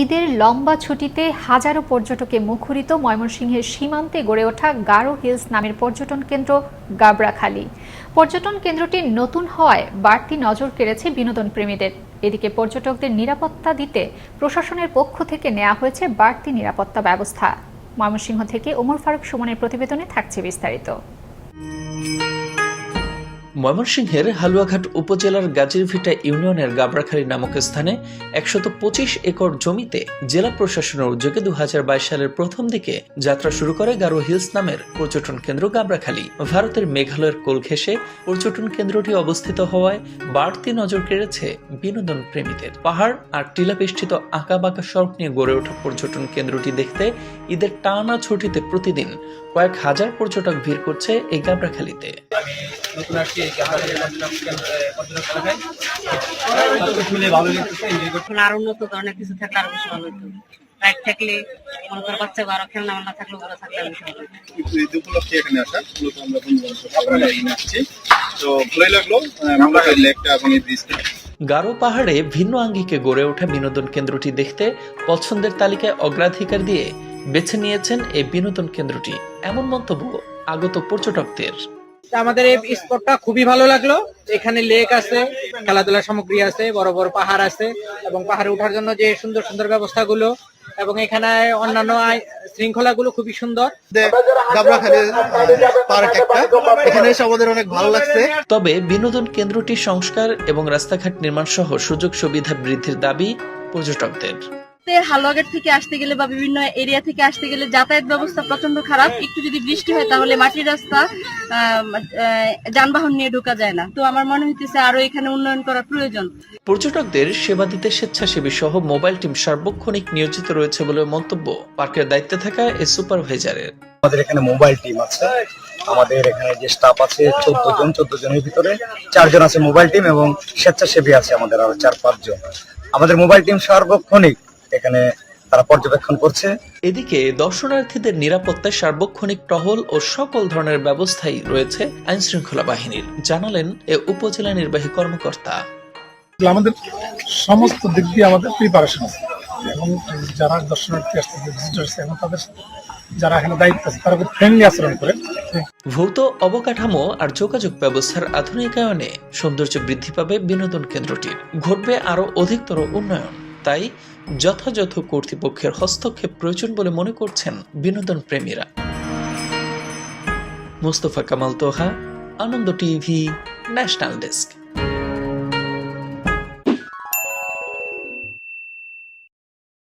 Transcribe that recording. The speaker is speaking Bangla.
ঈদের লম্বা ছুটিতে হাজারো পর্যটকে মুখরিত ময়মনসিংহের সীমান্তে গড়ে ওঠা গারো হিলস নামের পর্যটন কেন্দ্র গাবড়াখালী। পর্যটন কেন্দ্রটি নতুন হওয়ায় বাড়তি নজর কেড়েছে বিনোদন প্রেমীদের। এদিকে পর্যটকদের নিরাপত্তা দিতে প্রশাসনের পক্ষ থেকে নেওয়া হয়েছে বাড়তি নিরাপত্তা ব্যবস্থা। ময়মনসিংহ থেকে ওমর ফারুক সুমনের প্রতিবেদনে থাকছে বিস্তারিত। ময়মনসিংহের হালুয়াঘাট উপজেলার গাজীরভিটা ইউনিয়নের গাবড়াখালী নামক স্থানে একশত পঁচিশ একর জমিতে জেলা প্রশাসনের উদ্যোগে দু হাজার বাইশ সালের প্রথম দিকে যাত্রা শুরু করে গারো হিলস নামের পর্যটন কেন্দ্র গাবড়াখালী। ভারতের মেঘালয়ের কোল পর্যটন কেন্দ্রটি অবস্থিত হওয়ায় বাড়তি নজর কেড়েছে বিনোদন প্রেমীদের। পাহাড় আর টিলাবেষ্টিত আঁকা বাঁকা সড়ক নিয়ে গড়ে ওঠা পর্যটন কেন্দ্রটি দেখতে ঈদের টানা ছুটিতে প্রতিদিন কয়েক হাজার পর্যটক ভিড় করছে এই গাবড়াখালীতে। নতুন আসছি এই ভালো লাগতেছে আরও উন্নত ধরনের কিছু থাকলে আরও বেশি ভালো হতো। রাইড থাকলে মনে করো বাচ্চা বা আরও খেলনা মালনা থাকলে ওগুলো থাকলে আরও বেশি ভালো হতো। উপলক্ষে এখানে আসা মূলত আমরা বন্ধু এখানে আসছি। তো ভালোই লাগল আমরা লেকটা এবং ব্রিজটা গারো পাহাড়ে ভিন্ন আঙ্গিকে গড়ে ওঠা বিনোদন কেন্দ্রটি দেখতে পছন্দের তালিকায় অগ্রাধিকার দিয়ে বেছে নিয়েছেন এই বিনোদন কেন্দ্রটি। এমন মন্তব্য আগত পর্যটকদের। আমাদের এই স্পটটা খুবই ভালো লাগল। এখানে লেক আছে খেলাধুলার সামগ্রী আছে বড় বড় পাহাড় আছে এবং পাহাড়ে ওঠার জন্য যে সুন্দর সুন্দর ব্যবস্থাগুলো এবং এখানে অন্যান্য শৃঙ্খলাগুলো খুবই সুন্দর। পার্ক একটা এখানে এসে আমাদের অনেক ভালো লাগছে। তবে বিনোদন কেন্দ্রটি সংস্কার এবং রাস্তাঘাট নির্মাণ সহ সুযোগ সুবিধা বৃদ্ধির দাবি পর্যটকদের। হালুয়াঘাট থেকে আসতে গেলে বা বিভিন্ন এরিয়া থেকে আসতে গেলে যাতায়াত ব্যবস্থা প্রচণ্ড খারাপ। একটু যদি বৃষ্টি হয় তাহলে মাটির রাস্তা আহ, আহ, যানবাহন নিয়ে ঢোকা যায় না। তো আমার মনে হইতেছে আরও এখানে উন্নয়ন করা প্রয়োজন। পর্যটকদের সেবা দিতে স্বেচ্ছাসেবী সহ মোবাইল টিম সার্বক্ষণিক নিয়োজিত রয়েছে বলে মন্তব্য পার্কের দায়িত্বে থাকা এই সুপারভাইজারের। আমাদের এখানে মোবাইল টিম আছে। আমাদের এখানে যে স্টাফ আছে চোদ্দ জন চোদ্দ জনের ভিতরে চারজন আছে মোবাইল টিম এবং স্বেচ্ছাসেবী আছে আমাদের আরও চার পাঁচ জন। আমাদের মোবাইল টিম সার্বক্ষণিক এখানে তারা পর্যবেক্ষণ করছে। এদিকে দর্শনার্থীদের নিরাপত্তায় সার্বক্ষণিক টহল ও সকল ধরনের ব্যবস্থাই রয়েছে আইন শৃঙ্খলা বাহিনীর জানালেন এ উপজেলা নির্বাহী কর্মকর্তা। আমাদের সমস্ত দিক দিয়ে আমাদের প্রিপারেশন আছে। এবং যারা দর্শনার্থী ভিজিটার আসছে এবং তাদের যারা এখানে দায়িত্ব আছে তারা খুব ফ্রেন্ডলি আচরণ করে। ভৌত অবকাঠামো আর যোগাযোগ ব্যবস্থার আধুনিকায়নে সৌন্দর্য বৃদ্ধি পাবে বিনোদন কেন্দ্রটির। ঘটবে আরও অধিকতর উন্নয়ন। তাই যথাযথ কর্তৃপক্ষের হস্তক্ষেপ প্রয়োজন বলে মনে করছেন বিনোদন প্রেমীরা। Mustafa Kamal Toha, Ananda TV, national desk.